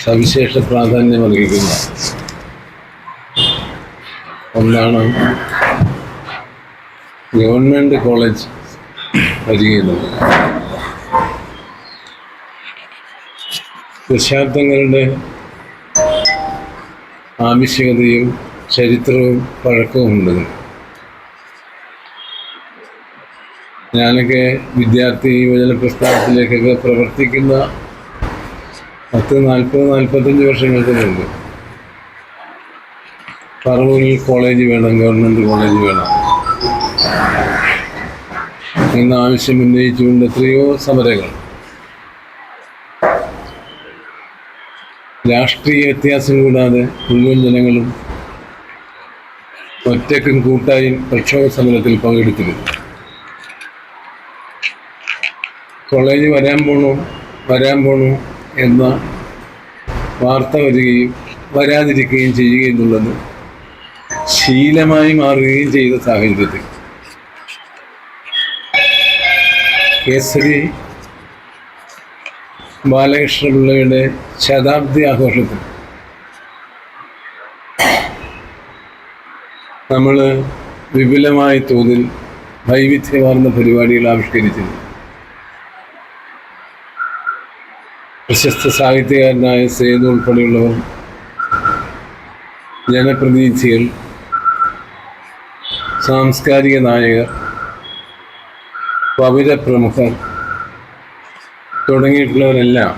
സവിശേഷ പ്രാധാന്യം അർഹിക്കുന്ന ഒന്നാണ് ഗവൺമെന്റ് കോളേജ് വരികയുള്ളത് ദശാബ്ദങ്ങളുടെ ആവശ്യകതയും ചരിത്രവും പഴക്കവും ഉണ്ട് ഞാനൊക്കെ വിദ്യാർത്ഥി യുവജന പ്രസ്ഥാനത്തിലേക്കൊക്കെ പ്രവർത്തിക്കുന്ന പത്ത് നാൽപ്പത് നാൽപ്പത്തഞ്ച് വർഷങ്ങൾക്ക് മുമ്പ് പറവൂരിൽ കോളേജ് വേണം ഗവൺമെന്റ് കോളേജ് വേണം. എന്ന ആവശ്യം ഉന്നയിച്ചുകൊണ്ട് എത്രയോ സമരങ്ങൾ. രാഷ്ട്രീയ വ്യത്യാസം കൂടാതെ മുഴുവൻ ജനങ്ങളും ഒറ്റക്കും കൂട്ടായും പ്രക്ഷോഭ സമരത്തിൽ പങ്കെടുത്തിരുന്നു. കോളേജ് വരാൻ പോണു വരാൻ പോണു എന്ന വാർത്ത വരികയും വരാതിരിക്കുകയും ചെയ്യുക എന്നുള്ളത് ശീലമായി മാറുകയും ചെയ്ത സാഹചര്യത്തിൽ. കേസരി ബാലകൃഷ്ണപിള്ളയുടെ ശതാബ്ദി ആഘോഷത്തിൽ നമ്മൾ വിപുലമായ തോതിൽ വൈവിധ്യമാർന്ന പരിപാടികൾ ആവിഷ്കരിച്ചിരുന്നു. പ്രശസ്ത സാഹിത്യകാരനായ സേതു ഉൾപ്പെടെയുള്ളവർ ജനപ്രതിനിധികൾ സാംസ്കാരിക നായകർ പൗരപ്രമുഖർ തുടങ്ങിയിട്ടുള്ളവരെല്ലാം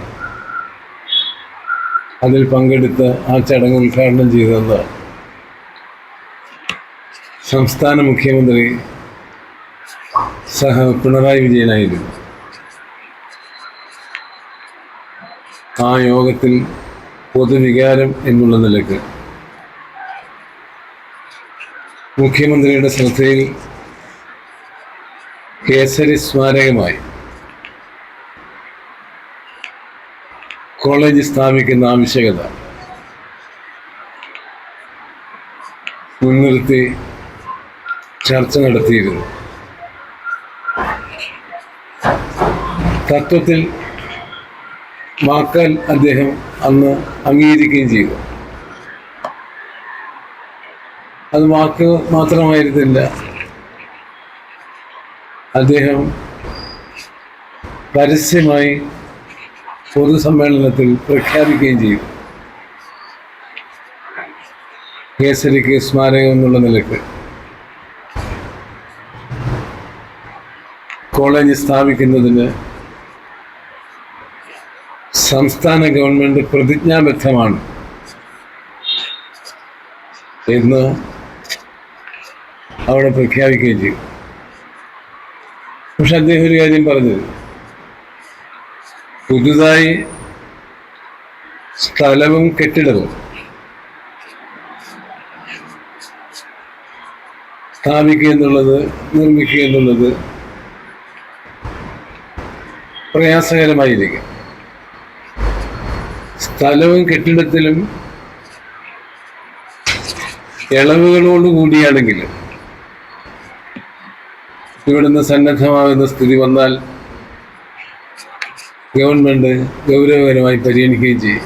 അതിൽ പങ്കെടുത്ത് ആ ചടങ്ങ് ഉദ്ഘാടനം ചെയ്തത് സംസ്ഥാന മുഖ്യമന്ത്രി സഹ പിണറായി വിജയനായിരുന്നു. ആ യോഗത്തിൽ പൊതുവികാരം എന്നുള്ള നിലയ്ക്ക്. മുഖ്യമന്ത്രിയുടെ ശ്രദ്ധയിൽ കേസരി സ്മാരകമായി കോളേജ് സ്ഥാപിക്കുന്ന ആവശ്യകത മുൻനിർത്തി ചർച്ച നടത്തിയിരുന്നു. തത്വത്തിൽ വാക്കാൽ അദ്ദേഹം അന്ന് അംഗീകരിക്കുകയും ചെയ്തു. അത് വാക്ക് മാത്രമായിരുന്നില്ല. അദ്ദേഹം പരസ്യമായി പൊതുസമ്മേളനത്തിൽ പ്രഖ്യാപിക്കുകയും ചെയ്തു. കേസരിക്ക് സ്മാരകം എന്നുള്ള നിലയ്ക്ക്. കോളേജ് സ്ഥാപിക്കുന്നതിന് സംസ്ഥാന ഗവൺമെന്റ് പ്രതിജ്ഞാബദ്ധമാണ്. എന്ന് അവിടെ പ്രഖ്യാപിക്കുകയും ചെയ്തു. പക്ഷെ അദ്ദേഹം ഒരു കാര്യം പറഞ്ഞത് പുതുതായി സ്ഥലവും കെട്ടിടവും സ്ഥാപിക്കുക എന്നുള്ളത് നിർമ്മിക്കുക എന്നുള്ളത് പ്രയാസകരമായിരിക്കും. സ്ഥലവും കെട്ടിടത്തിലും ഇളവുകളോട് കൂടിയാണെങ്കിലും ഇവിടുന്ന് സന്നദ്ധമാകുന്ന സ്ഥിതി വന്നാൽ ഗവൺമെന്റ് ഗൗരവകരമായി പരിഗണിക്കുകയും ചെയ്യും.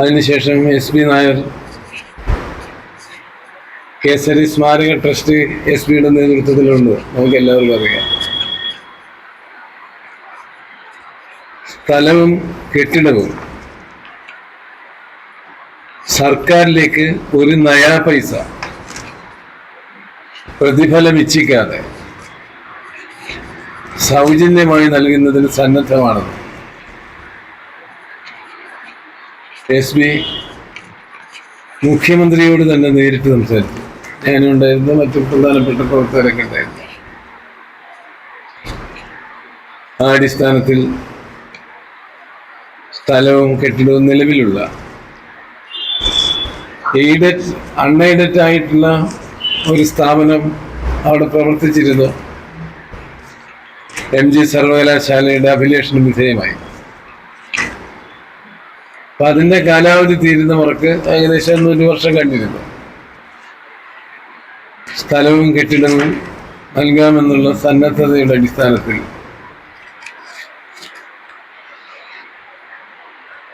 അതിനുശേഷം എസ് പി നായർ കേസരി സ്മാരക ട്രസ്റ്റ് എസ് പിയുടെ നേതൃത്വത്തിലുണ്ട്. നമുക്ക് എല്ലാവർക്കും അറിയാം. സ്ഥലവും കെട്ടിടവും. സർക്കാരിലേക്ക് ഒരു നയാ പൈസ പ്രതിഫലം ഇച്ഛിക്കാതെ സൗജന്യമായി നൽകുന്നതിന് സന്നദ്ധമാണെന്ന് എസ് ബി മുഖ്യമന്ത്രിയോട് തന്നെ നേരിട്ട് സംസാരിച്ചു. ഞാനുണ്ടായിരുന്ന മറ്റു പ്രധാനപ്പെട്ട പ്രവർത്തകരൊക്കെ ഉണ്ടായിരുന്നു. ആ അടിസ്ഥാനത്തിൽ സ്ഥലവും കെട്ടിടവും നിലവിലുള്ള എയ്ഡഡ് അൺഎയ്ഡഡ് ആയിട്ടുള്ള ഒരു സ്ഥാപനം അവിടെ പ്രവർത്തിച്ചിരുന്നു. എം ജി സർവകലാശാലയുടെ അഭിലേഷന് വിധേയമായി. അപ്പൊ അതിന്റെ കാലാവധി തീരുന്ന മുറക്ക് ഏകദേശം ഒരു വർഷം കഴിഞ്ഞിരുന്നു. സ്ഥലവും കെട്ടിടവും നൽകാമെന്നുള്ള സന്നദ്ധതയുടെ അടിസ്ഥാനത്തിൽ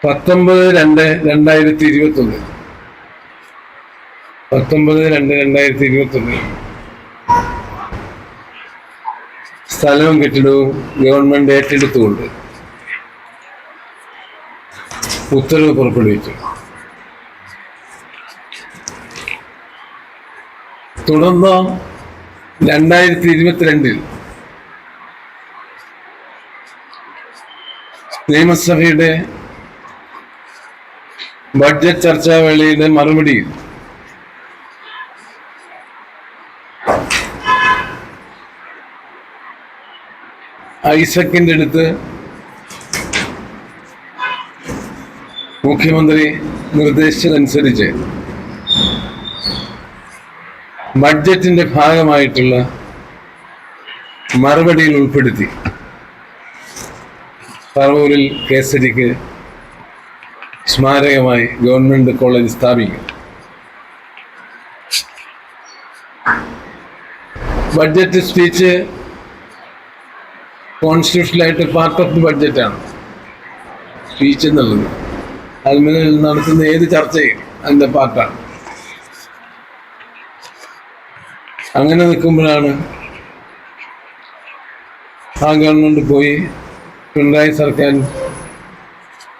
പത്തൊമ്പത് രണ്ട് രണ്ടായിരത്തി ഇരുപത്തി ഒന്ന് പത്തൊമ്പത് രണ്ട് രണ്ടായിരത്തി ഇരുപത്തി ഒന്ന് സ്ഥലവും കെട്ടിടവും ഗവൺമെന്റ് ഏറ്റെടുത്തുകൊണ്ട് ഉത്തരവ് പുറപ്പെടുവിച്ചു. തുടർന്ന് രണ്ടായിരത്തി ഇരുപത്തിരണ്ടിൽ നിയമസഭയുടെ ബഡ്ജറ്റ് ചർച്ചാവേളയുടെ മറുപടിയിൽ ഐസക്കിന്റെ അടുത്ത് മുഖ്യമന്ത്രി നിർദ്ദേശിച്ചതനുസരിച്ച് ബഡ്ജറ്റിന്റെ ഭാഗമായിട്ടുള്ള മറുപടിയിൽ ഉൾപ്പെടുത്തി. പറവൂരിൽ കേസരിക്ക് സ്മാരകമായി ഗവൺമെന്റ് കോളേജ് സ്ഥാപിക്കും. ബഡ്ജറ്റ് സ്പീച്ച് കോൺസ്റ്റിറ്റ്യൂഷനായിട്ട് പാർട്ട് ഓഫ് ദി ബഡ്ജറ്റാണ്. സ്പീച്ച് എന്നുള്ളത്. അതിൽ നടത്തുന്ന ഏത് ചർച്ചയും അതിന്റെ പാർട്ടാണ്. അങ്ങനെ നിൽക്കുമ്പോഴാണ് ആ ഗവൺമെന്റ് പോയി പിണറായി സർക്കാർ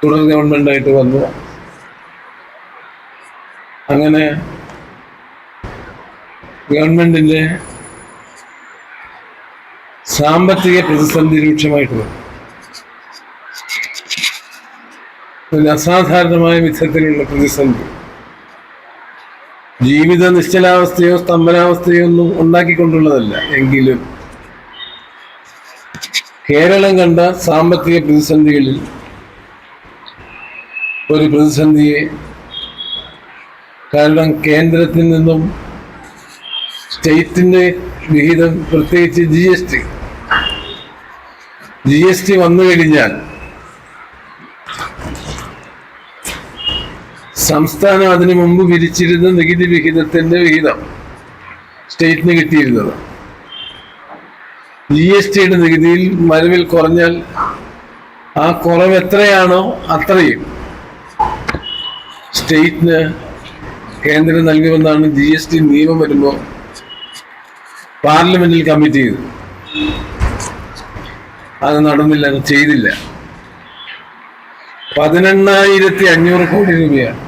തുടർ ഗവൺമെന്റായിട്ട് വന്നു. അങ്ങനെ ഗവൺമെന്റിന്റെ സാമ്പത്തിക പ്രതിസന്ധി രൂക്ഷമായിട്ട് വന്നു. പിന്നെ അസാധാരണമായ വിധത്തിലുള്ള പ്രതിസന്ധി. ജീവിത നിശ്ചലാവസ്ഥയോ സ്തംഭനാവസ്ഥയോ ഒന്നും ഉണ്ടാക്കിക്കൊണ്ടുള്ളതല്ല. എങ്കിലും കേരളം കണ്ട സാമ്പത്തിക പ്രതിസന്ധികളിൽ ഒരു പ്രതിസന്ധിയെ കാരണം കേന്ദ്രത്തിൽ നിന്നും സ്റ്റേറ്റിന്റെ വിഹിതം പ്രത്യേകിച്ച് G S T G S T വന്നു കഴിഞ്ഞാൽ സംസ്ഥാനം അതിനു മുമ്പ് വിരിച്ചിരുന്ന നികുതി വിഹിതത്തിന്റെ വിഹിതം സ്റ്റേറ്റിന് കിട്ടിയിരുന്നത്. ജി എസ് ടിയുടെ നികുതിയിൽ വരവിൽ കുറഞ്ഞാൽ ആ കുറവ് എത്രയാണോ അത്രയും സ്റ്റേറ്റിന് കേന്ദ്രം നൽകുമെന്നാണ് ജി എസ് ടി നിയമം വരുമ്പോൾ പാർലമെന്റിൽ കമ്മിറ്റ് ചെയ്തു. അത് നടന്നില്ല അത് ചെയ്തില്ല. പതിനെണ്ണായിരത്തി അഞ്ഞൂറ് കോടി രൂപയാണ്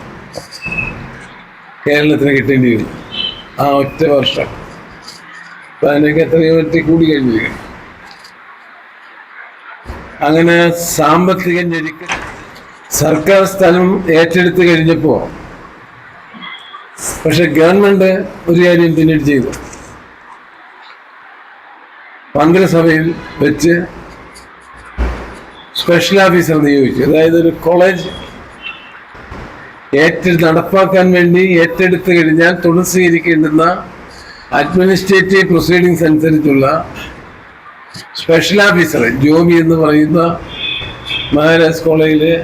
കേരളത്തിന് കിട്ടേണ്ടി വരും. ആ ഒറ്റ വർഷം. അപ്പൊ അതിനൊക്കെ എത്രയോ ഒറ്റ കൂടി കഴിഞ്ഞിരിക്കും അങ്ങനെ സാമ്പത്തിക ഞെരുക്ക സർക്കാർ സ്ഥലം ഏറ്റെടുത്ത് കഴിഞ്ഞപ്പോ പക്ഷെ ഗവൺമെന്റ് ഒരു കാര്യം പിന്നീട് ചെയ്തു. മന്ത്രിസഭയിൽ വെച്ച് സ്പെഷ്യൽ ഓഫീസർ നിയോഗിച്ചു. അതായത് ഒരു കോളേജ് ഏറ്റെടു നടപ്പാക്കാൻ വേണ്ടി ഏറ്റെടുത്ത് കഴിഞ്ഞാൽ തുടർ സ്വീകരിക്കേണ്ടുന്ന അഡ്മിനിസ്ട്രേറ്റീവ് പ്രൊസീഡിങ്സ് അനുസരിച്ചുള്ള സ്പെഷ്യൽ ഓഫീസർ ജോമി എന്ന് പറയുന്ന മഹാരാജ് കോളേജിലെ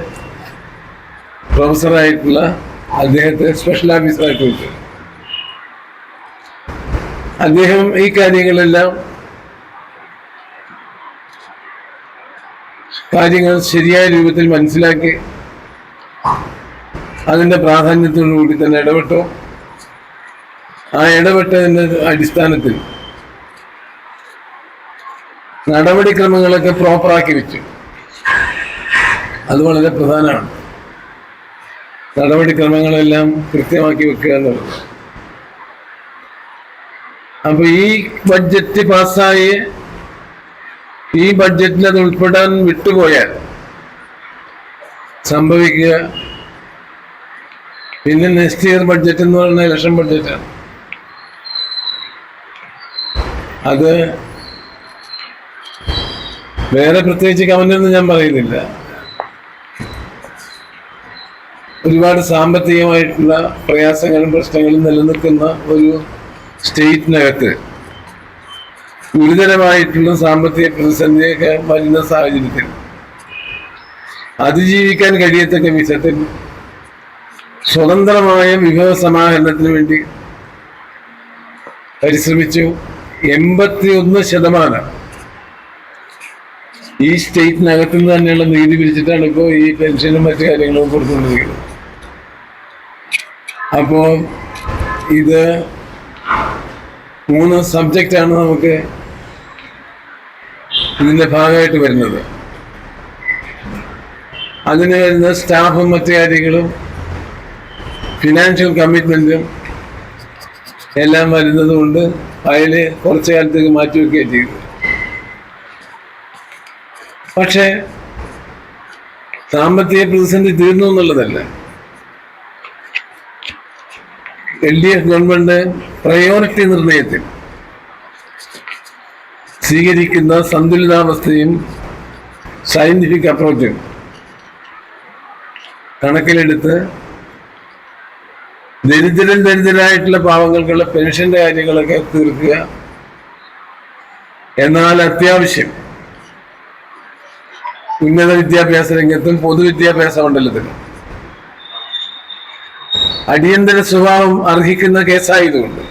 പ്രൊഫസറായിട്ടുള്ള അദ്ദേഹത്തെ സ്പെഷ്യൽ ഓഫീസറായിട്ട് വെച്ചു അദ്ദേഹം ഈ കാര്യങ്ങളെല്ലാം കാര്യങ്ങൾ ശരിയായ രൂപത്തിൽ മനസ്സിലാക്കി അതിന്റെ പ്രാധാന്യത്തോടു കൂടി തന്നെ ഇടപെട്ടു. ആ ഇടപെട്ടതിന്റെ അടിസ്ഥാനത്തിൽ നടപടിക്രമങ്ങളൊക്കെ പ്രോപ്പറാക്കി വെച്ചു. അത് വളരെ പ്രധാനമാണ്. നടപടിക്രമങ്ങളെല്ലാം കൃത്യമാക്കി വെക്കുക എന്നുള്ളത്. അപ്പൊ ഈ ബഡ്ജറ്റ് പാസ്സായി ഈ ബഡ്ജറ്റിൽ അത് ഉൾപ്പെടാൻ വിട്ടുപോയാൽ സംഭവിക്കുക. പിന്നെ നെക്സ്റ്റ് ഇയർ ബഡ്ജറ്റ് എന്ന് പറയുന്ന ഇലക്ഷൻ ബഡ്ജറ്റാണ് അത് വേറെ പ്രത്യേകിച്ച് കമന്റൊന്നും ഞാൻ പറയുന്നില്ല. ഒരുപാട് സാമ്പത്തികമായിട്ടുള്ള പ്രയാസങ്ങളും പ്രശ്നങ്ങളും നിലനിൽക്കുന്ന ഒരു സ്റ്റേറ്റിനകത്ത് ഗുരുതരമായിട്ടുള്ള സാമ്പത്തിക പ്രതിസന്ധിയൊക്കെ വരുന്ന സാഹചര്യത്തിൽ അതിജീവിക്കാൻ കഴിയത്തക്ക വിധത്തിൽ സ്വതന്ത്രമായ വിഭവ സമാഹരണത്തിന് വേണ്ടി പരിശ്രമിച്ചു. എൺപത്തി ഒന്ന് ശതമാനം ഈ സ്റ്റേറ്റിനകത്തുനിന്ന് തന്നെയുള്ള നികുതി പിരിച്ചിട്ടാണ് ഇപ്പോൾ ഈ പെൻഷനും മറ്റു കാര്യങ്ങളും കൊടുത്തുകൊണ്ടിരിക്കുന്നത്. അപ്പോൾ ഇത് മൂന്ന് സബ്ജക്റ്റാണ് നമുക്ക് ഇതിന്റെ ഭാഗമായിട്ട് വരുന്നത്. അതിന് വരുന്ന സ്റ്റാഫും മറ്റു കാര്യങ്ങളും ഫിനാൻഷ്യൽ കമ്മിറ്റ്മെന്റും എല്ലാം വരുന്നത് കൊണ്ട് അതിൽ കുറച്ചു കാലത്തേക്ക് മാറ്റിവെക്കുകയാണ് ചെയ്തു പക്ഷേ സാമ്പത്തിക പ്രതിസന്ധി തീർന്നു എന്നുള്ളതല്ല. L D F government priority നിർണയത്തിൽ സ്വീകരിക്കുന്ന സന്തുലിതാവസ്ഥയും സയന്റിഫിക് അപ്രോച്ചും കണക്കിലെടുത്ത് ദരിദ്രൻ ദരിദ്രരായിട്ടുള്ള പാവങ്ങൾക്കുള്ള പെൻഷന്റെ കാര്യങ്ങളൊക്കെ തീർക്കുക എന്നാൽ അത്യാവശ്യം ഉന്നത വിദ്യാഭ്യാസ രംഗത്തും പൊതുവിദ്യാഭ്യാസ മണ്ഡലത്തിലും അടിയന്തര സ്വഭാവം അർഹിക്കുന്ന കേസായതുകൊണ്ട്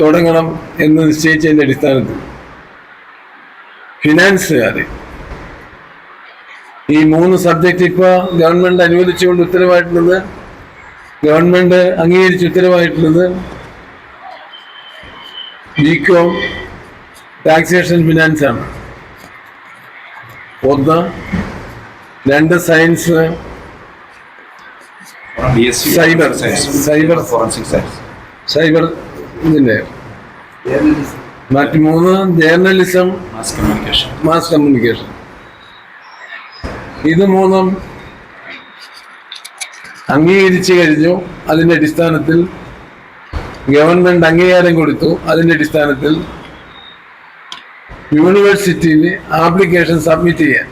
തുടങ്ങണം എന്ന് നിശ്ചയിച്ചതിന്റെ അടിസ്ഥാനത്തിൽ ഫിനാൻസുകാരെ ഈ മൂന്ന് സബ്ജക്റ്റ് ഇപ്പോൾ ഗവൺമെന്റ് അനുവദിച്ചുകൊണ്ട് ഉത്തരവായിട്ടുള്ളത് ഗവൺമെന്റ് അംഗീകരിച്ച് ഉത്തരവായിട്ടുള്ളത് ബികോം ടാക്സേഷൻ ഫിനാൻസാണ്. ഒന്ന് രണ്ട് science BSc cyber Science. Cyber. Forensic Science. Cyber ഇതിന്റെ മറ്റ് മൂന്ന് journalism mass communication mass communication ഇത് മൂന്നും അംഗീകരിച്ചു കഴിഞ്ഞു അതിന്റെ അടിസ്ഥാനത്തിൽ ഗവൺമെന്റ് അംഗീകാരം കൊടുത്തു അതിന്റെ അടിസ്ഥാനത്തിൽ യൂണിവേഴ്സിറ്റിയിൽ ആപ്ലിക്കേഷൻ സബ്മിറ്റ് ചെയ്യാൻ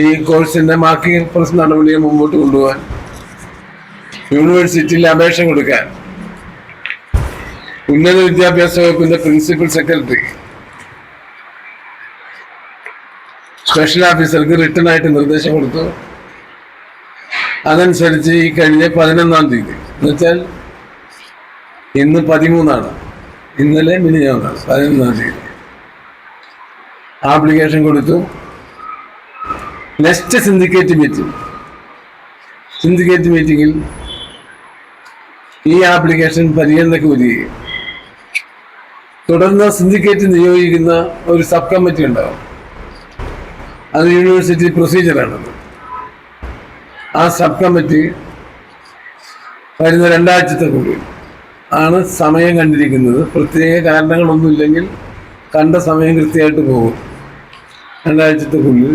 ഈ കോഴ്സിന്റെ മാർക്കിംഗ് പ്രസ് നടപടിയെ മുമ്പോട്ട് കൊണ്ടുപോകാൻ യൂണിവേഴ്സിറ്റിയിൽ അപേക്ഷ കൊടുക്കാൻ. ഉന്നത വിദ്യാഭ്യാസ വകുപ്പിന്റെ പ്രിൻസിപ്പൽ സെക്രട്ടറി സ്പെഷ്യൽ ഓഫീസർക്ക് റിട്ടേൺ ആയിട്ട് നിർദ്ദേശം കൊടുത്തു. അതനുസരിച്ച് ഈ കഴിഞ്ഞ പതിനൊന്നാം തീയതി എന്നുവെച്ചാൽ ഇന്ന് പതിമൂന്നാണ്. ഇന്നലെ മിനിഞ്ഞാണ് പതിനൊന്നാം തീയതി. ആപ്ലിക്കേഷൻ കൊടുത്തു. നെക്സ്റ്റ് സിൻഡിക്കേറ്റ് മീറ്റിംഗ് സിൻഡിക്കേറ്റ് മീറ്റിംഗിൽ ഈ ആപ്ലിക്കേഷൻ പരിഗണനയ്ക്ക് വരികയും തുടർന്ന് സിൻഡിക്കേറ്റ് നിയോഗിക്കുന്ന ഒരു സബ് കമ്മിറ്റി ഉണ്ടാകും അത് യൂണിവേഴ്സിറ്റി പ്രൊസീജിയറാണത് ആ സബ് കമ്മിറ്റി വരുന്ന രണ്ടാഴ്ചത്തെ കൂടി ആണ് സമയം കണ്ടിരിക്കുന്നത്. പ്രത്യേക കാരണങ്ങളൊന്നുമില്ലെങ്കിൽ കണ്ട സമയം കൃത്യമായിട്ട് പോകും. രണ്ടാഴ്ചത്തേക്കുള്ളിൽ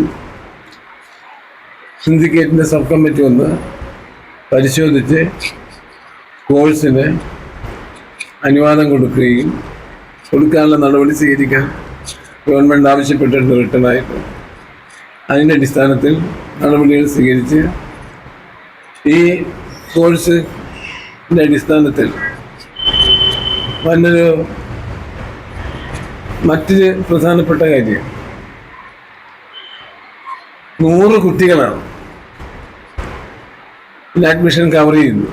സിൻഡിക്കേറ്റിന്റെ സബ് കമ്മിറ്റി വന്ന് പരിശോധിച്ച് കോഴ്സിന് അനുവാദം കൊടുക്കുകയും കൊടുക്കാനുള്ള നടപടി സ്വീകരിക്കാൻ ഗവൺമെന്റ് ആവശ്യപ്പെട്ടിട്ടുണ്ട് റിട്ടേണായിട്ട് അതിന്റെ അടിസ്ഥാനത്തിൽ നടപടികൾ സ്വീകരിച്ച് ഈ കോഴ്സിന്റെ അടിസ്ഥാനത്തിൽ വന്നൊരു മറ്റൊരു പ്രധാനപ്പെട്ട കാര്യം നൂറ് കുട്ടികളാണ്. അഡ്മിഷൻ കവർ ചെയ്യുന്നു.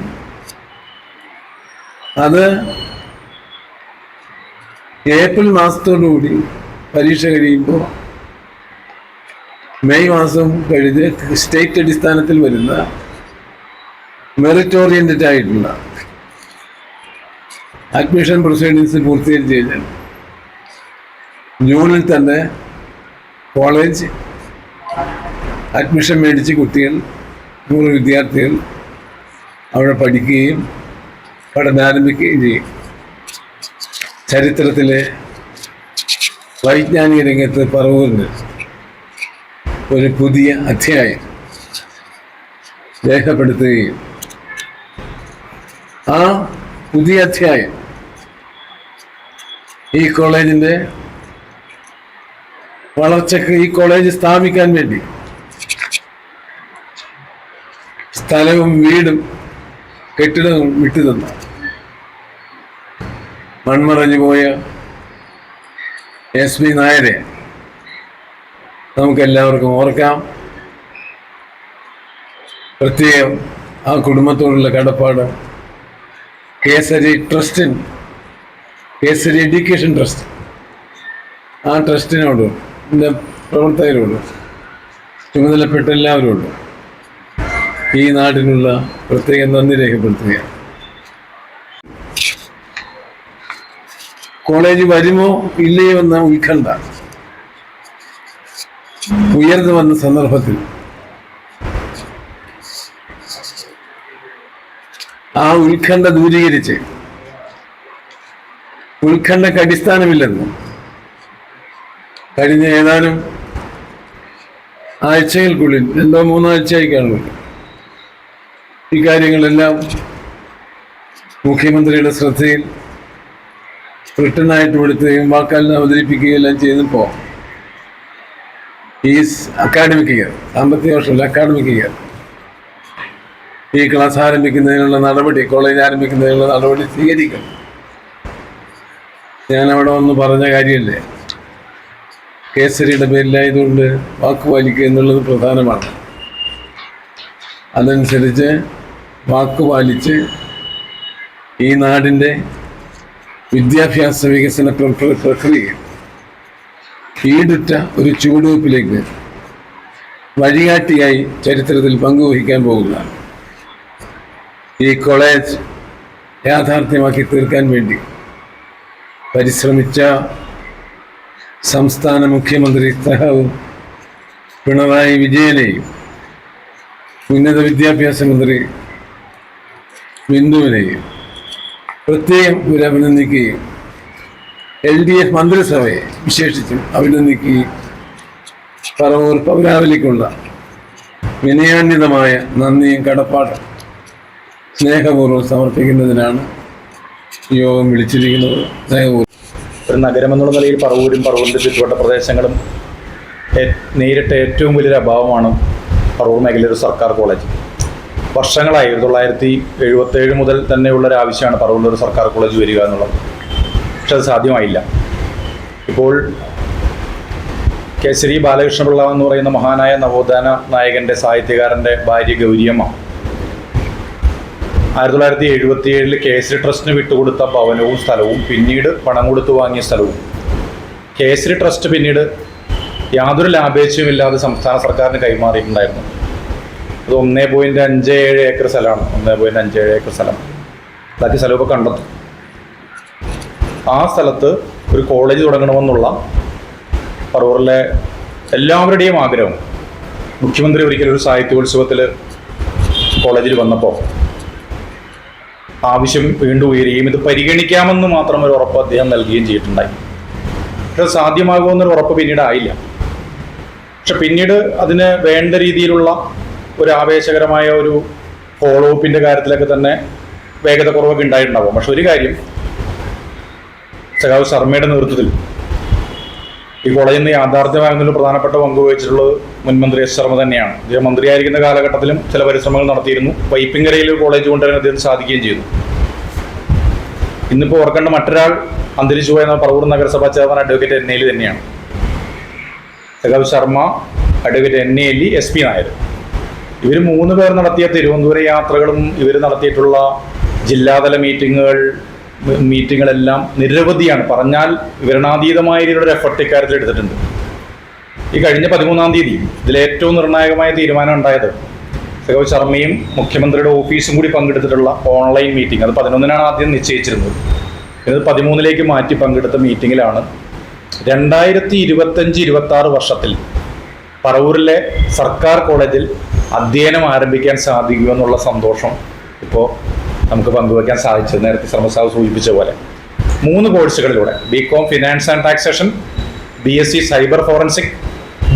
അത് ഏപ്രിൽ മാസത്തോടുകൂടി പരീക്ഷ കഴിയുമ്പോൾ മെയ് മാസം കഴിഞ്ഞ് സ്റ്റേറ്റ് അടിസ്ഥാനത്തിൽ വരുന്ന മെറിറ്റ് ഓറിയന്റഡ് ആയിട്ടുള്ള അഡ്മിഷൻ പ്രൊസീഡിങ്സ് പൂർത്തീകരിച്ച് കഴിഞ്ഞാൽ ജൂണിൽ തന്നെ കോളേജ് അഡ്മിഷൻ മേടിച്ച് കുട്ടികൾ നൂറ് വിദ്യാർത്ഥികൾ അവിടെ പഠിക്കുകയും പഠനം ആരംഭിക്കുകയും ചെയ്യും. ചരിത്രത്തിലെ വൈജ്ഞാനിക രംഗത്ത് പറവൂരിന് ഒരു പുതിയ അധ്യായം രേഖപ്പെടുത്തുകയും ആ പുതിയ അധ്യായം ഈ കോളേജിന്റെ വളർച്ചയ്ക്ക് ഈ കോളേജ് സ്ഥാപിക്കാൻ വേണ്ടി സ്ഥലവും വീടും കെട്ടിടവും വിട്ടുതന്നു മൺമറഞ്ഞു പോയ എസ് പി നായരെ നമുക്കെല്ലാവർക്കും ഓർക്കാം. പ്രത്യേകം ആ കുടുംബത്തോടുള്ള കടപ്പാട്. കേസരി ട്രസ്റ്റിൻ കേസരി എഡ്യൂക്കേഷൻ ട്രസ്റ്റ്. ആ ട്രസ്റ്റിനോടും എന്റെ പ്രവർത്തകരോടും ചുമതലപ്പെട്ട എല്ലാവരോടും ഈ നാടിനുള്ള പ്രത്യേക നന്ദി രേഖപ്പെടുത്തുകയാണ് കോളേജ് വരുമോ ഇല്ലയോ എന്ന ഉത്കണ്ഠ. ഉയർന്നു വന്ന സന്ദർഭത്തിൽ. ആ ഉത്കണ്ഠ ദൂരീകരിച്ച്. ഉത്കണ്ഠക്ക് അടിസ്ഥാനമില്ലെന്നും. കഴിഞ്ഞ ഏതാനും ആഴ്ചകൾക്കുള്ളിൽ രണ്ടോ മൂന്നോ ആഴ്ചയായി കാണുമല്ലോ ഈ കാര്യങ്ങളെല്ലാം മുഖ്യമന്ത്രിയുടെ ശ്രദ്ധയിൽ റിട്ടനായിട്ട് കൊടുക്കുകയും വാക്കാലിന് അവതരിപ്പിക്കുകയും എല്ലാം ചെയ്തപ്പോൾ ഈ അക്കാഡമിക് ഇയർ സാമ്പത്തിക വർഷമല്ല അക്കാഡമിക് ഇയർ ഈ ക്ലാസ് ആരംഭിക്കുന്നതിനുള്ള നടപടി കോളേജ് ആരംഭിക്കുന്നതിനുള്ള നടപടി സ്വീകരിക്കണം. ഞാൻ അവിടെ ഒന്ന് പറഞ്ഞ കാര്യമല്ലേ? കേസരിയുടെ പേരിലായതുകൊണ്ട് വാക്ക് പാലിക്കുക എന്നുള്ളത് പ്രധാനമാണ്. അതനുസരിച്ച് വാക്ക് പാലിച്ച് ഈ നാടിന്റെ വിദ്യാഭ്യാസ വികസന പ്ര- പ്രക്രിയ ഈടുറ്റ ഒരു ചുവടുവയ്പ്പിലേക്ക് വഴികാട്ടിയായി ചരിത്രത്തിൽ പങ്കുവഹിക്കാൻ പോകുന്ന ഈ കോളേജ് യാഥാർത്ഥ്യമാക്കി തീർക്കാൻ വേണ്ടി പരിശ്രമിച്ച സംസ്ഥാന മുഖ്യമന്ത്രി സഹാവ് പിണറായി വിജയനെയും ഉന്നത വിദ്യാഭ്യാസ മന്ത്രി ബിന്ദുവിനെയും പ്രത്യേകം ഇവരെ അഭിനന്ദിക്കുകയും എൽ ഡി എഫ് മന്ത്രിസഭയെ വിശേഷിച്ചും അഭിനന്ദിക്കുകയും പറവൂർ പൗരാവലിക്കുള്ള വിനയാന്വിതമായ നന്ദിയും കടപ്പാടും സ്നേഹപൂർവം സമർപ്പിക്കുന്നതിനാണ് യോഗം വിളിച്ചിരിക്കുന്നത്. സ്നേഹപൂർവം. ഒരു നഗരമെന്നുള്ള നിലയിൽ പറവൂരും പറവൂരിന്റെ ചുറ്റുവട്ട പ്രദേശങ്ങളും നേരിട്ട ഏറ്റവും വലിയൊരു അഭാവമാണ് പറവൂർ മേഖലയിലെ സർക്കാർ കോളേജ്. വർഷങ്ങളായി ആയിരത്തി തൊള്ളായിരത്തി എഴുപത്തേഴ് മുതൽ തന്നെയുള്ള ഒരു ആവശ്യമാണ് പറവൂർ സർക്കാർ കോളേജ് വരിക എന്നുള്ളത്. പക്ഷെ അത് സാധ്യമായില്ല. ഇപ്പോൾ കേസരി ബാലകൃഷ്ണപിള്ള എന്ന് പറയുന്ന മഹാനായ നവോത്ഥാന നായകന്റെ സാഹിത്യകാരന്റെ ഭാര്യ ഗൗരിയമ്മ ആയിരത്തി തൊള്ളായിരത്തി എഴുപത്തി ഏഴിൽ കേസരി ട്രസ്റ്റിന് വിട്ടുകൊടുത്ത ഭവനവും സ്ഥലവും പിന്നീട് പണം കൊടുത്ത് വാങ്ങിയ സ്ഥലവും. കേസരി ട്രസ്റ്റ് പിന്നീട് യാതൊരു ലാഭേച്ഛയും ഇല്ലാതെ സംസ്ഥാന സർക്കാരിന് കൈമാറിയിട്ടുണ്ടായിരുന്നു. അത് ഒന്നേ പോയിന്റ് അഞ്ച് ഏഴ് ഏക്കർ സ്ഥലമാണ്. ഒന്നേ പോയിന്റ് അഞ്ച് ഏഴ് ഏക്കർ സ്ഥലം. ബാക്കി സ്ഥലമൊക്കെ കണ്ടെത്തും ആ സ്ഥലത്ത് ഒരു കോളേജ് തുടങ്ങണമെന്നുള്ള പറവൂറിലെ എല്ലാവരുടെയും ആഗ്രഹം. മുഖ്യമന്ത്രി ഒരിക്കലും ഒരു സാഹിത്യോത്സവത്തിൽ കോളേജിൽ വന്നപ്പോൾ ആവശ്യം വീണ്ടും ഉയരുകയും ഇത് പരിഗണിക്കാമെന്ന് മാത്രം ഒരു ഉറപ്പ് അദ്ദേഹം നൽകുകയും ചെയ്തിട്ടുണ്ടായി. പക്ഷെ സാധ്യമാകുമെന്നൊരു ഉറപ്പ് പിന്നീട് ആയില്ല. പക്ഷെ പിന്നീട് അതിന് വേണ്ട രീതിയിലുള്ള ഒരു ആവേശകരമായ ഒരു ഫോളോ അപ്പിന്റെ കാര്യത്തിലൊക്കെ തന്നെ വേഗത കുറവൊക്കെ ഉണ്ടായിട്ടുണ്ടാവും. പക്ഷെ ഒരു കാര്യം സഖാവ് ശർമ്മയുടെ നേതൃത്വത്തിൽ ഈ കോളേജിൽ നിന്ന് യാഥാർത്ഥ്യമാകുന്നതിൽ പ്രധാനപ്പെട്ട പങ്ക് വഹിച്ചിട്ടുള്ളത് മുൻ മന്ത്രി എസ് ശർമ്മ തന്നെയാണ്. അദ്ദേഹം മന്ത്രിയായിരിക്കുന്ന കാലഘട്ടത്തിലും ചില പരിശ്രമങ്ങൾ നടത്തിയിരുന്നു. വൈപ്പിങ്കരയിൽ കോളേജ് കൊണ്ടുവരാൻ അദ്ദേഹം സാധിക്കുകയും ചെയ്തു. ഇന്നിപ്പോൾ ഓർക്കേണ്ട മറ്റൊരാൾ അന്തരിച്ചു പോയെന്ന പറവൂർ നഗരസഭാ ചെയർമാൻ അഡ്വക്കേറ്റ് എൻ എലി തന്നെയാണ്. സഖാവ് ശർമ്മ അഡ്വക്കേറ്റ് എൻ എലി എസ് പി നായർ. ഇവർ മൂന്ന് പേർ നടത്തിയ തിരുവനന്തപുരം യാത്രകളും ഇവർ നടത്തിയിട്ടുള്ള ജില്ലാതല മീറ്റിങ്ങുകൾ മീറ്റിങ്ങുകളെല്ലാം നിരവധിയാണ്. പറഞ്ഞാൽ വിവരണാതീതമായ രീതിയിലുള്ള എഫർട്ട് ഇക്കാര്യത്തിൽ എടുത്തിട്ടുണ്ട്. ഈ കഴിഞ്ഞ പതിമൂന്നാം തീയതി ഇതിലേറ്റവും നിർണായകമായ തീരുമാനം ഉണ്ടായത് സഹോദ് ശർമ്മയും മുഖ്യമന്ത്രിയുടെ ഓഫീസും കൂടി പങ്കെടുത്തിട്ടുള്ള ഓൺലൈൻ മീറ്റിംഗ് അത് പതിനൊന്നിനാണ് ആദ്യം നിശ്ചയിച്ചിരുന്നത്. ഇത് പതിമൂന്നിലേക്ക് മാറ്റി പങ്കെടുത്ത മീറ്റിങ്ങിലാണ് രണ്ടായിരത്തി ഇരുപത്തഞ്ച് ഇരുപത്തി ആറ് വർഷത്തിൽ പറവൂരിലെ സർക്കാർ കോളേജിൽ അധ്യയനം ആരംഭിക്കാൻ സാധിക്കുമെന്നുള്ള സന്തോഷം ഇപ്പോൾ നമുക്ക് പങ്കുവയ്ക്കാൻ സാധിച്ചത് നേരത്തെ ശ്രമസാവ് സൂചിപ്പിച്ച പോലെ. മൂന്ന് കോഴ്സുകളിലൂടെ B com finance and taxation B S C cyber forensic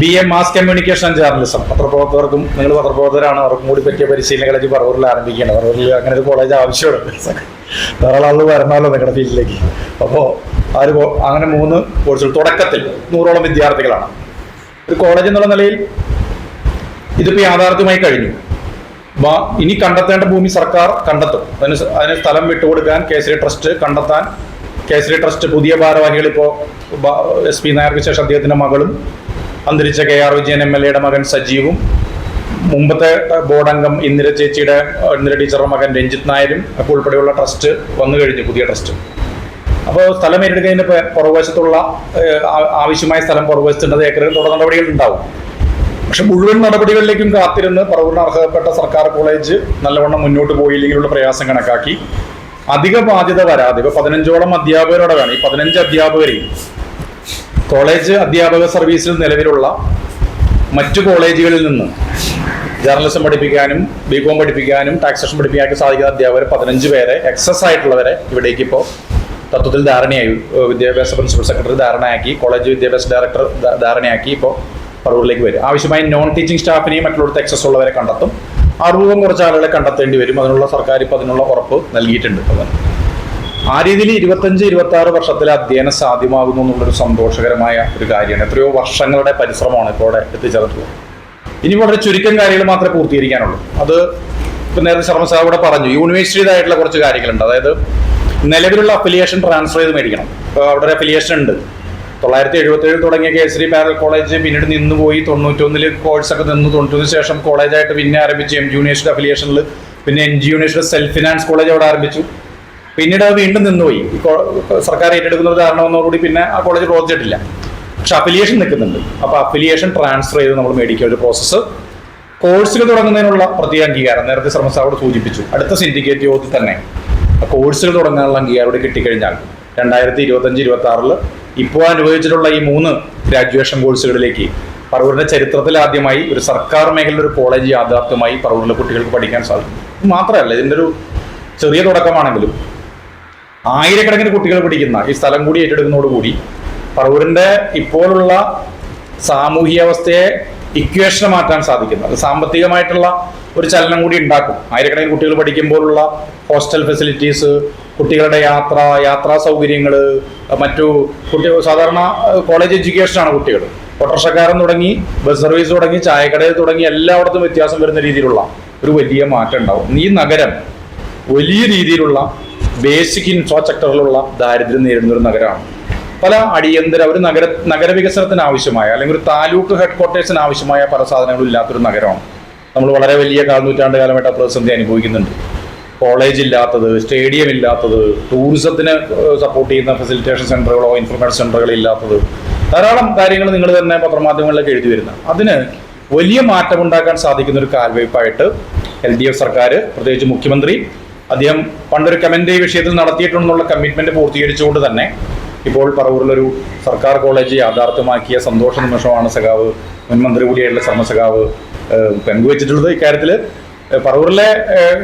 B A mass communication and journalism പത്രപ്രവർത്തകർക്കും നിങ്ങൾ പത്രപ്രവർത്തകരാണ് അവർക്കും കൂടി പറ്റിയ പരിശീലന കോളേജ് പറവൂരിൽ ആരംഭിക്കുകയാണ്. പറവൂരിൽ അങ്ങനെ ഒരു കോളേജ് ആവശ്യമുണ്ട് ധാരാളം ആളുകൾ വരണമല്ലോ നിങ്ങളുടെ ഫീൽഡിലേക്ക്. അപ്പോൾ ആ ഒരു അങ്ങനെ മൂന്ന് കോഴ്സുകൾ. തുടക്കത്തിൽ നൂറോളം വിദ്യാർത്ഥികളാണ്. ഒരു കോളേജ് എന്നുള്ള നിലയിൽ ഇതിപ്പോൾ യാഥാർത്ഥ്യമായി കഴിഞ്ഞു. ഇനി കണ്ടെത്തേണ്ട ഭൂമി സർക്കാർ കണ്ടെത്തും. അതിന് അതിന് സ്ഥലം വിട്ടുകൊടുക്കാൻ കേസരി ട്രസ്റ്റ് കണ്ടെത്താൻ കേസരി ട്രസ്റ്റ് പുതിയ ഭാരവാഹികൾ ഇപ്പോൾ എസ് പി നായർക്ക് ശേഷം അദ്ദേഹത്തിന്റെ മകളും അന്തരിച്ച K R Vijayan M L എയുടെ മകൻ സജീവും മുമ്പത്തെ ബോർഡംഗം ഇന്ദിര ചേച്ചിയുടെ ഇന്ദിര ടീച്ചറുടെ മകൻ രഞ്ജിത്ത് നായരും ഒക്കെ ഉൾപ്പെടെയുള്ള ട്രസ്റ്റ് വന്നു കഴിഞ്ഞു പുതിയ ട്രസ്റ്റ്. അപ്പോൾ സ്ഥലം ഏറ്റെടുക്കുന്നതിന് പുറകുവശത്തുള്ള ആവശ്യമായ സ്ഥലം പുറകുവശത്തുണ്ട്. ഏക്കറുകൾ തുടർ നടപടികൾ ഉണ്ടാവും. പക്ഷെ മുഴുവൻ നടപടികളിലേക്കും കാത്തിരുന്ന് പറവൂരിന് അർഹതപ്പെട്ട സർക്കാർ കോളേജ് നല്ലവണ്ണം മുന്നോട്ട് പോയില്ലെങ്കിലുള്ള പ്രയാസം കണക്കാക്കി. അധിക ബാധ്യത വരാതെ ഇപ്പൊ പതിനഞ്ചോളം അധ്യാപകരോടെ വേണം ഈ പതിനഞ്ച് അധ്യാപകരെയും കോളേജ് അധ്യാപക സർവീസിൽ നിലവിലുള്ള മറ്റു കോളേജുകളിൽ നിന്ന് ജേർണലിസം പഠിപ്പിക്കാനും ബി കോം പഠിപ്പിക്കാനും ടാക്സേഷൻ പഠിപ്പിക്കാനൊക്കെ സാധിക്കുന്ന അധ്യാപകർ പതിനഞ്ച് പേരെ എക്സസ് ആയിട്ടുള്ളവരെ ഇവിടേക്ക് ഇപ്പോൾ തത്വത്തിൽ ധാരണയായി വിദ്യാഭ്യാസ പ്രിൻസിപ്പൽ സെക്രട്ടറി ധാരണയാക്കി കോളേജ് വിദ്യാഭ്യാസ ഡയറക്ടർ ധാരണയാക്കി ഇപ്പോൾ പറവൂരിലേക്ക് വരും. ആവശ്യമായ നോൺ ടീച്ചിങ് സ്റ്റാഫിനെയും മറ്റുള്ളവർക്ക് എക്സസ് ഉള്ളവരെ കണ്ടെത്തും. അറുപതും കുറച്ച് ആളുകളെ കണ്ടെത്തേണ്ടി വരും. അതിനുള്ള സർക്കാർ ഇപ്പോൾ അതിനുള്ള ഉറപ്പ് നൽകിയിട്ടുണ്ട്. അതാണ് ആ രീതിയിൽ ഇരുപത്തഞ്ച് ഇരുപത്തി ആറ് വർഷത്തിൽ അധ്യയനം സാധ്യമാകുന്നു എന്നുള്ളൊരു സന്തോഷകരമായ ഒരു കാര്യമാണ്. എത്രയോ വർഷങ്ങളുടെ പരിശ്രമമാണ് ഇപ്പോൾ അവിടെ എത്തിച്ചേർന്നിട്ടുള്ളത്. ഇനി വളരെ ചുരുക്കം കാര്യങ്ങൾ മാത്രമേ പൂർത്തീകരിക്കാനുള്ളൂ. അത് ഇപ്പം നേരത്തെ ശർമ്മ സാർ ഇവിടെ പറഞ്ഞു. യൂണിവേഴ്സിറ്റിയുടേതായിട്ടുള്ള കുറച്ച് കാര്യങ്ങളുണ്ട്. അതായത് നിലവിലുള്ള അഫിലിയേഷൻ ട്രാൻസ്ഫർ ചെയ്ത് മേടിക്കണം. ഇപ്പോൾ അവിടെ ഒരു അഫിലിയേഷൻ ഉണ്ട്. തൊള്ളായിരത്തി എഴുപത്തി ഏഴ് തുടങ്ങിയ കേസരി പാരൽ കോളേജ് പിന്നീട് നിന്നുപോയി. തൊണ്ണൂറ്റൊന്നിൽ കോഴ്സൊക്കെ നിന്ന്. തൊണ്ണൂറ്റൊന്നിന് ശേഷം കോളേജായിട്ട് പിന്നെ ആരംഭിച്ചു എം ജി അഫിലിയേഷനിൽ പിന്നെ N G self finance college അവിടെ ആരംഭിച്ചു. പിന്നീട് അത് വീണ്ടും നിന്നുപോയി. സർക്കാർ ഏറ്റെടുക്കുന്ന ഒരു കാരണമെന്നോടുകൂടി പിന്നെ ആ കോളേജ് പ്രവർത്തിച്ചിട്ടില്ല പക്ഷെ അഫിലിയേഷൻ നിൽക്കുന്നുണ്ട്. അപ്പോൾ അഫിലിയേഷൻ ട്രാൻസ്ഫർ ചെയ്ത് നമ്മൾ മേടിക്കുക ഒരു പ്രോസസ്സ് കോഴ്സുകൾ തുടങ്ങുന്നതിനുള്ള പ്രത്യേക അംഗീകാരം നേരത്തെ ശ്രമസാവോട് സൂചിപ്പിച്ചു. അടുത്ത സിൻഡിക്കേറ്റ് യോഗത്തിൽ തന്നെ. കോഴ്സുകൾ തുടങ്ങാനുള്ള അംഗീകാരം കൂടി കിട്ടിക്കഴിഞ്ഞാൽ രണ്ടായിരത്തി ഇരുപത്തഞ്ച് ഇരുപത്തി ആറിൽ ഇപ്പോൾ അനുഭവിച്ചിട്ടുള്ള ഈ മൂന്ന് ഗ്രാജുവേഷൻ കോഴ്സുകളിലേക്ക് പറവൂരിന്റെ ചരിത്രത്തിൽ ആദ്യമായി ഒരു സർക്കാർ മേഖലയിൽ ഒരു കോളേജ് യാഥാർത്ഥ്യമായി പറവൂരിലെ കുട്ടികൾക്ക് പഠിക്കാൻ സാധിക്കും. മാത്രമല്ല ഇതിന്റെ ഒരു ചെറിയ തുടക്കമാണെങ്കിലും ആയിരക്കണക്കിന് കുട്ടികൾ പഠിക്കുന്ന ഈ സ്ഥലം കൂടി ഏറ്റെടുക്കുന്നതോടുകൂടി പറവൂരിന്റെ ഇപ്പോഴുള്ള സാമൂഹ്യാവസ്ഥയെ ഇക്വേഷന് മാറ്റാൻ സാധിക്കുന്നു. അത് സാമ്പത്തികമായിട്ടുള്ള ഒരു ചലനം കൂടി ഉണ്ടാക്കും. ആയിരക്കണക്കിന് കുട്ടികൾ പഠിക്കുമ്പോഴുള്ള ഹോസ്റ്റൽ ഫെസിലിറ്റീസ് കുട്ടികളുടെ യാത്ര യാത്രാ സൗകര്യങ്ങൾ മറ്റു കുട്ടി സാധാരണ കോളേജ് എഡ്യൂക്കേഷനാണ് കുട്ടികൾ ഓട്ടോറിക്ഷക്കാരൻ തുടങ്ങി ബസ് സർവീസ് തുടങ്ങി ചായക്കടയിൽ തുടങ്ങി എല്ലായിടത്തും വ്യത്യാസം വരുന്ന രീതിയിലുള്ള ഒരു വലിയ മാറ്റം ഉണ്ടാവും. ഈ നഗരം വലിയ രീതിയിലുള്ള ബേസിക് ഇൻഫ്രാസ്ട്രക്ചറിലുള്ള ദാരിദ്ര്യം നേരിടുന്ന ഒരു നഗരമാണ്. പല അടിയന്തര ഒരു നഗര നഗരവികസനത്തിന് ആവശ്യമായ അല്ലെങ്കിൽ ഒരു താലൂക്ക് ഹെഡ് ക്വാർട്ടേഴ്സിന് ആവശ്യമായ പല സാധനങ്ങളും ഇല്ലാത്തൊരു നഗരമാണ്. നമ്മൾ വളരെ വലിയ കാൽനൂറ്റാണ്ട് കാലമായിട്ട് ആ പ്രതിസന്ധി അനുഭവിക്കുന്നുണ്ട്. കോളേജ് ഇല്ലാത്തത് സ്റ്റേഡിയം ഇല്ലാത്തത് ടൂറിസത്തിന് സപ്പോർട്ട് ചെയ്യുന്ന ഫെസിലിറ്റേഷൻ സെന്ററുകളോ ഇൻഫർമേഷൻ സെന്ററുകളോ ഇല്ലാത്തത്. ധാരാളം കാര്യങ്ങൾ നിങ്ങൾ തന്നെ പത്രമാധ്യമങ്ങളിലേക്ക് എഴുതി വരുന്ന. അതിന് വലിയ മാറ്റമുണ്ടാക്കാൻ സാധിക്കുന്ന ഒരു കാൽവയ്പായിട്ട് എൽ ഡി എഫ് സർക്കാർ പ്രത്യേകിച്ച് മുഖ്യമന്ത്രി അദ്ദേഹം പണ്ടൊരു കമന്റ് ഈ വിഷയത്തിൽ നടത്തിയിട്ടുണ്ടെന്നുള്ള കമ്മിറ്റ്മെന്റ് പൂർത്തീകരിച്ചുകൊണ്ട് തന്നെ ഇപ്പോൾ പറവൂരിലൊരു സർക്കാർ കോളേജ് യാഥാർത്ഥ്യമാക്കിയ സന്തോഷ നിമിഷമാണ് സഖാവ് മുൻ മന്ത്രി കൂടിയായിട്ടുള്ള സർമ്മസഖാവ് പങ്കുവച്ചിട്ടുള്ളത്. ഇക്കാര്യത്തിൽ പറവൂരിലെ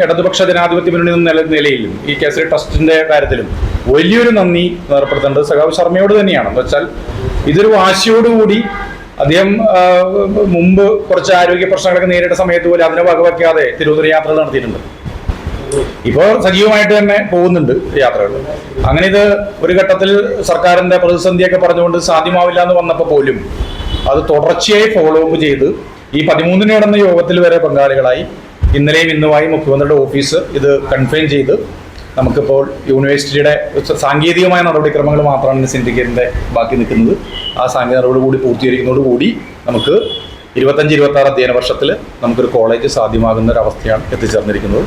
ഇടതുപക്ഷ ജനാധിപത്യ മുന്നണി എന്ന നില നിലയിലും ഈ കേസരി ട്രസ്റ്റിന്റെ കാര്യത്തിലും വലിയൊരു നന്ദി ഏർപ്പെടുത്തേണ്ടത് സഖാവ് ശർമ്മയോട് തന്നെയാണ്. എന്ന് വെച്ചാൽ ഇതൊരു വാശിയോടുകൂടി അദ്ദേഹം മുമ്പ് കുറച്ച് ആരോഗ്യ പ്രശ്നങ്ങളൊക്കെ നേരിട്ട സമയത്ത് പോലും അതിനെ വകവയ്ക്കാതെ തിരുവനന്തപുരം യാത്രകൾ നടത്തിയിട്ടുണ്ട്. ഇപ്പോൾ സജീവമായിട്ട് തന്നെ പോകുന്നുണ്ട് യാത്രകൾ. അങ്ങനെ ഇത് ഒരു ഘട്ടത്തിൽ സർക്കാരിന്റെ പ്രതിസന്ധിയൊക്കെ പറഞ്ഞുകൊണ്ട് സാധ്യമാവില്ല എന്ന് വന്നപ്പോൾ പോലും അത് തുടർച്ചയായി ഫോളോ അപ്പ് ചെയ്ത് ഈ പതിമൂന്നിന് നടന്ന യോഗത്തിൽ വരെ പങ്കാളികളായി. ഇന്നലെയും ഇന്നുമായി മുഖ്യമന്ത്രിയുടെ ഓഫീസ് ഇത് കൺഫേം ചെയ്ത് നമുക്കിപ്പോൾ യൂണിവേഴ്സിറ്റിയുടെ സാങ്കേതികമായ നടപടിക്രമങ്ങൾ മാത്രമാണ് ഇന്ന് സിൻഡിക്കേറ്റിന്റെ ബാക്കി നിൽക്കുന്നത്. ആ സാങ്കേതിക നടപടി കൂടി പൂർത്തീകരിക്കുന്നതോടുകൂടി നമുക്ക് ഇരുപത്തഞ്ച് ഇരുപത്തി ആറ് അധ്യയന വർഷത്തിൽ നമുക്കൊരു കോളേജ് സാധ്യമാകുന്ന ഒരു അവസ്ഥയാണ് എത്തിച്ചേർന്നിരിക്കുന്നത്.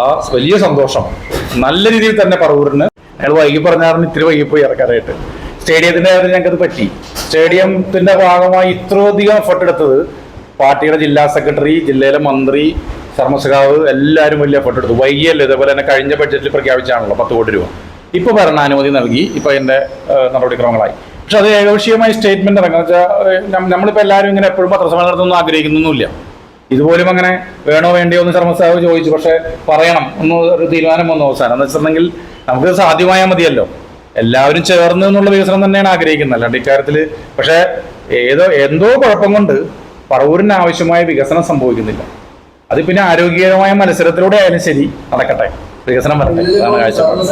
ആ വലിയ സന്തോഷം നല്ല രീതിയിൽ തന്നെ പറവൂരിന്. അയാൾ വൈകി പറഞ്ഞാറിന് ഇത്തിരി വൈകിപ്പോയി ഇറക്കാനായിട്ട്. സ്റ്റേഡിയത്തിന്റെ കാര്യത്തിൽ ഞങ്ങൾക്കത് പറ്റി. സ്റ്റേഡിയത്തിന്റെ ഭാഗമായി ഇത്രയധികം എഫർട്ട് എടുത്തത് പാർട്ടിയുടെ ജില്ലാ സെക്രട്ടറി ജില്ലയിലെ മന്ത്രി ശർമ്മസഖാവ് എല്ലാവരും വലിയ എഫർട്ട് എടുത്തു. വൈകിയല്ലേ ഇതേപോലെ തന്നെ കഴിഞ്ഞ ബഡ്ജറ്റിൽ പ്രഖ്യാപിച്ചാണല്ലോ പത്ത് കോടി രൂപ. ഇപ്പൊ ഭരണാനുമതി നൽകി ഇപ്പൊ അതിന്റെ നടപടിക്രമങ്ങളായി. പക്ഷെ അത് ഏകപക്ഷീയമായി സ്റ്റേറ്റ്മെന്റ് ഇറങ്ങുക വെച്ചാൽ നമ്മളിപ്പോ എല്ലാവരും ഇങ്ങനെ എപ്പോഴും പത്രസമ്മേളനം നടത്തുന്നൊന്നും ആഗ്രഹിക്കുന്നൊന്നുമില്ല. ഇതുപോലും അങ്ങനെ വേണോ വേണ്ടിയോ എന്ന് ശർമ്മസാവ് ചോദിച്ചു. പക്ഷെ പറയണം ഒന്ന് ഒരു തീരുമാനം വന്നു അവസാനം. എന്ന് വെച്ചിട്ടുണ്ടെങ്കിൽ നമുക്ക് സാധ്യമായ മതിയല്ലോ. എല്ലാവരും ചേർന്ന് എന്നുള്ള വികസനം തന്നെയാണ് ആഗ്രഹിക്കുന്നത്. അല്ലാണ്ട് ഇക്കാര്യത്തിൽ പക്ഷെ ഏതോ എന്തോ കുഴപ്പം കൊണ്ട് പറവൂരിന് ആവശ്യമായ വികസനം സംഭവിക്കുന്നില്ല. അത് പിന്നെ ആരോഗ്യകരമായ മത്സരത്തിലൂടെ ആയാലും ശരി നടക്കട്ടെ. വികസനം വരട്ടെ. അതാണ് കാഴ്ചപ്പാട്.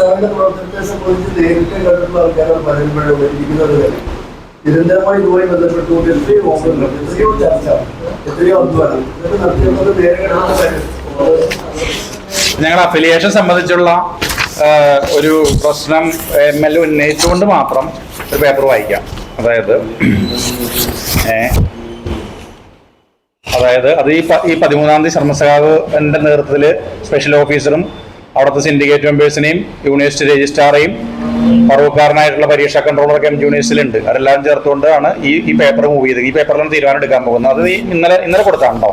നിരന്തരമായി ഇതുമായി ബന്ധപ്പെട്ടുകൊണ്ട് എത്രയോ ഓഫറുകൾ എത്രയോ ചർച്ച എത്രയോ അധ്വാനം. ഇതൊക്കെ നേരെ അഫിലിയേഷൻ സംബന്ധിച്ചുള്ള ഒരു പ്രശ്നം എം എൽ എ ഉന്നയിച്ചുകൊണ്ട് മാത്രം ഒരു പേപ്പർ വായിക്കാം. അതായത് അതായത് അത് ഈ ഈ പതിമൂന്നാം തീയതി ശർമ്മസഖാവിന്റെ നേതൃത്വത്തിൽ സ്പെഷ്യൽ ഓഫീസറും അവിടുത്തെ സിൻഡിക്കേറ്റ് മെമ്പേഴ്സിനെയും യൂണിവേഴ്സിറ്റി രജിസ്ട്രാറേയും പറവുകാരനായിട്ടുള്ള പരീക്ഷാ കൺട്രോളറൊക്കെ എം ജൂനിയേഴ്സിലുണ്ട് അതെല്ലാം ചേർത്തുകൊണ്ടാണ് ഈ ഈ പേപ്പർ മൂവ് ചെയ്തത്. ഈ പേപ്പറിലാണ് തീരുമാനം എടുക്കാൻ പോകുന്നത്. അത് ഇന്നലെ ഇന്നലെ കൊടുത്താണല്ലോ.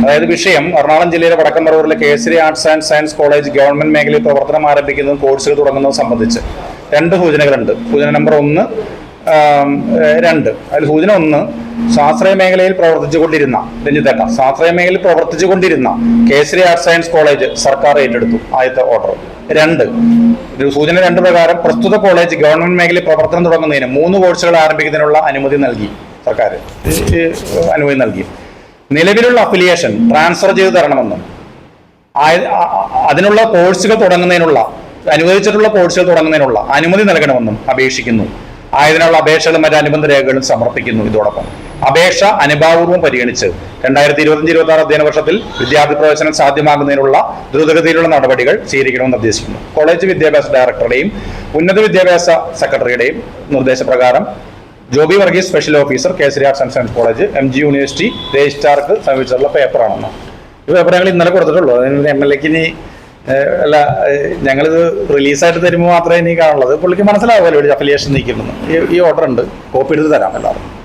അതായത് വിഷയം എറണാകുളം ജില്ലയിലെ വടക്കൻ പറവൂരിലെ Kesari arts and science college government മേഖലയിൽ പ്രവർത്തനം ആരംഭിക്കുന്നതും കോഴ്സുകൾ തുടങ്ങുന്നതും സംബന്ധിച്ച് രണ്ട് സൂചനകളുണ്ട്. സൂചന നമ്പർ ഒന്ന് രണ്ട്. അതിൽ സൂചന ഒന്ന്. ശാസ്ത്രീയ മേഖലയിൽ പ്രവർത്തിച്ചുകൊണ്ടിരുന്ന രഞ്ജിത്തേട്ട ശാസ്ത്രീയ മേഖലയിൽ പ്രവർത്തിച്ചുകൊണ്ടിരുന്ന കേസരി ആർട്സ് സയൻസ് കോളേജ് സർക്കാർ ഏറ്റെടുത്തു ആദ്യത്തെ ഓർഡർ. രണ്ട് സൂചന രണ്ട് പ്രകാരം പ്രസ്തുത കോളേജ് ഗവൺമെന്റ് മേഖലയിൽ പ്രവർത്തനം തുടങ്ങുന്നതിന് മൂന്ന് കോഴ്സുകൾ ആരംഭിക്കുന്നതിനുള്ള അനുമതി നൽകി സർക്കാർ അനുമതി നൽകി. നിലവിലുള്ള അഫിലിയേഷൻ ട്രാൻസ്ഫർ ചെയ്ത് തരണമെന്നും അതിനുള്ള കോഴ്സുകൾ തുടങ്ങുന്നതിനുള്ള അനുവദിച്ചിട്ടുള്ള കോഴ്സുകൾ തുടങ്ങുന്നതിനുള്ള അനുമതി നൽകണമെന്നും അപേക്ഷിക്കുന്നു. ആയതിനുള്ള അപേക്ഷകളും മറ്റ് അനുബന്ധ രേഖകളും സമർപ്പിക്കുന്നു ഇതോടൊപ്പം. അപേക്ഷ അനുഭാവപൂർവം പരിഗണിച്ച് രണ്ടായിരത്തി ഇരുപത്തഞ്ച് ഇരുപത്തി ആറ് അധ്യയന വർഷത്തിൽ വിദ്യാർത്ഥി പ്രവേശനം സാധ്യമാകുന്നതിനുള്ള ദ്രുതഗതിയിലുള്ള നടപടികൾ സ്വീകരിക്കണമെന്ന് നിർദ്ദേശിക്കുന്നു. കോളേജ് വിദ്യാഭ്യാസ ഡയറക്ടറുടെയും ഉന്നത വിദ്യാഭ്യാസ സെക്രട്ടറിയുടെയും നിർദ്ദേശപ്രകാരം Joby Varghese special officer Kesari arts and science college M G university രജിസ്ട്രാർക്ക് സമീപിച്ചിട്ടുള്ള പേപ്പറാണെന്ന്. ഈ പേപ്പർ ഞങ്ങൾ ഇന്നലെ കൊടുത്തിട്ടുള്ളൂ. എം എൽ എക്ക് ഇനി അല്ല ഞങ്ങളിത് റിലീസായിട്ട് തരുമ്പോൾ മാത്രമേ ഇനി കാണുള്ളൂ. പുള്ളിക്ക് മനസ്സിലാവുമല്ലോ അഫിലിയേഷൻ നീക്കുന്നു ഈ ഓർഡർ ഉണ്ട്. കോപ്പി എടുത്ത് തരാം എല്ലാവർക്കും.